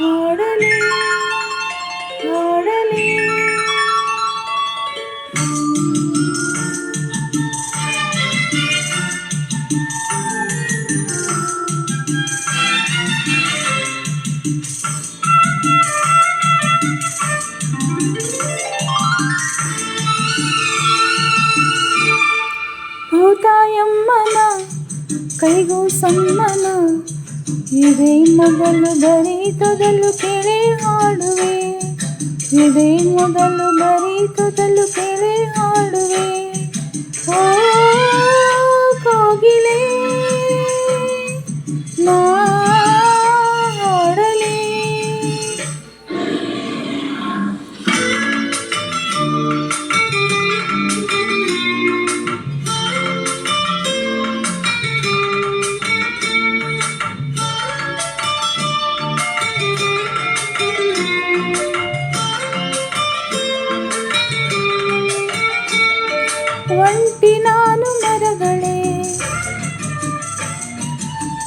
ఆడలే ఆడలే. భూతాయమ్మన కైగూసమ్మన ಇದೇ ಮೊದಲು ಬರೀ ತೊದಲು ಕೇಳಿ ಹಾಡುವೆ. ಇದೇ ಮೊದಲು ಬರೀ ತೊದಲು ಕೇಳಿ ಹಾಡುವೆ. ಒಂಟಿ ನಾನು ಮರಗಳೇ,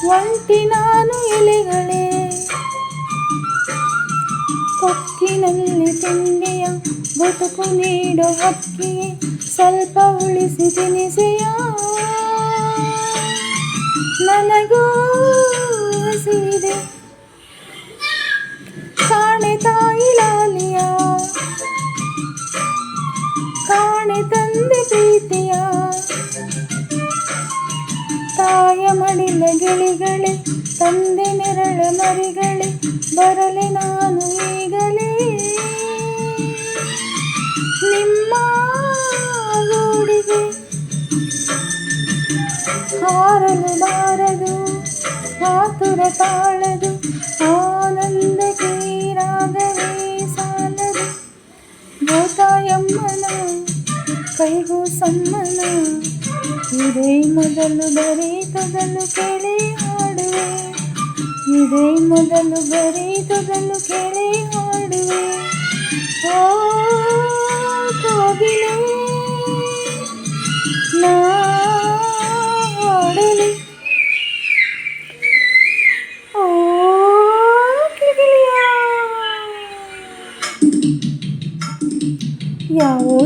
ಒಂಟಿ ನಾನು ಎಲೆಗಳೇ. ಕೊಕ್ಕಿನಲ್ಲಿ ತಿಂಡಿಯ ಬದುಕು ನೀಡೋ ಹಕ್ಕಿ ಸ್ವಲ್ಪ ಉಳಿಸಿ ತಿನಿಸೆಯ? ನನಗೂ ತಾಯ ಮಡಿಲ ಗಿಳಿಗಳೇ, ತಂದೆ ನೆರಳ ಮರಿಗಳೇ, ಬರಲಿ ನಾನು ಈಗಲೇ. ನಿಮ್ಮ ಗೂಡಿಗೆ ಹಾರಲು ಬಾರದು ಆತುರ ತಾಳದು ಆನಂದಕ್ಕೆ ಇದೇ ಮೊದಲು ಬರೀ ತೊದಲು ಕೇಳಿ ಹಾಡುವೆ. ಇದೇ ಮೊದಲು ಬರೀ ತೊದಲು ಕೇಳಿ ಹಾಡುವೆ.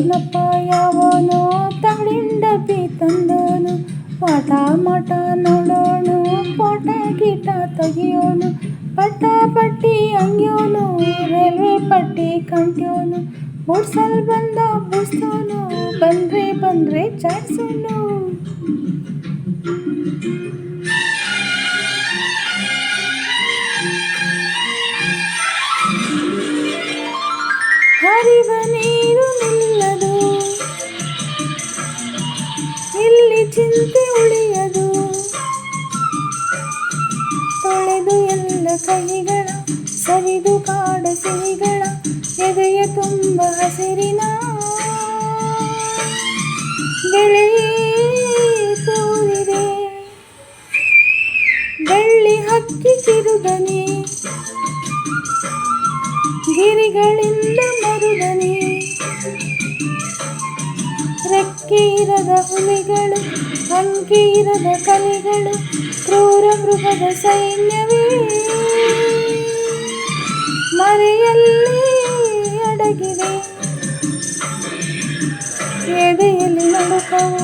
ಯಾವನಪ್ಪ ಯಾವನೋ ತಳಿಂಡಪಿ ತಂದೋನು ಪಾಠ ಮಾಟ ನೋಡೋನು ಪೋಟ ಗೀಟ ತೆಗಿಯೋನು ಪಟ್ಟ ಪಟ್ಟಿ ಅಂಗ್ಯೋನು ರೈಲ್ವೆ ಪಟ್ಟಿ ಕಂಟ್ಯೋನು ಬುಡ್ಸಲ್ ಬಂದ ಬುಡ್ಸೋನು ಬಂದ್ರೆ ಬಂದ್ರೆ ಚಾಡ್ಸೋನು ಹರಿವ ನೀರು ನಿಲ್ಲದು. ಇಲ್ಲಿ ಚಿಂತೆ ಉಳಿಯದು. ತೊಳೆದು ಎಲ್ಲ ಕೈಗಳ, ಸರಿದು ಕಾಡ ಸಿಹಿಗಳ, ಎದೆಯ ತುಂಬ ಹಸಿರಿನ ತೋರಿದೆ. ಬೆಳ್ಳಿ ಹಕ್ಕಿ ಕಿರುದನಿ ಗಿರಿಗಳಿಂದ ರೆಕ್ಕೆ ಇರದ ಹುಲಿಗಳು ಅಂಕಿ ಇರದ ಕಲಿಗಳು ಕ್ರೂರ ಮೃಗದ ಸೈನ್ಯವೇ ಮರೆಯಲ್ಲಿ ಅಡಗಿದೆ ಎದೆಯಲ್ಲಿ ನಡುಕವು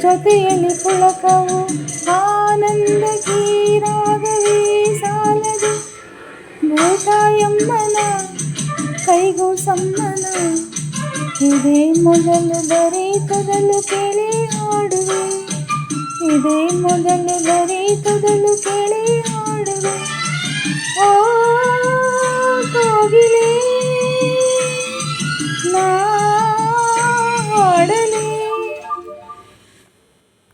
ಜೊತೆಯಲ್ಲಿ ಪುಳಕವು ಆನಂದ ಇದೇ ಮೊದಲು ಬರೀ ತದಲು ಕೇಳಿ ಹಾಡುವೆ. ಇದೇ ಮೊದಲು ಬರೀ ತದಲು ಕೇಳಿ ಆಡುವೆ ಓ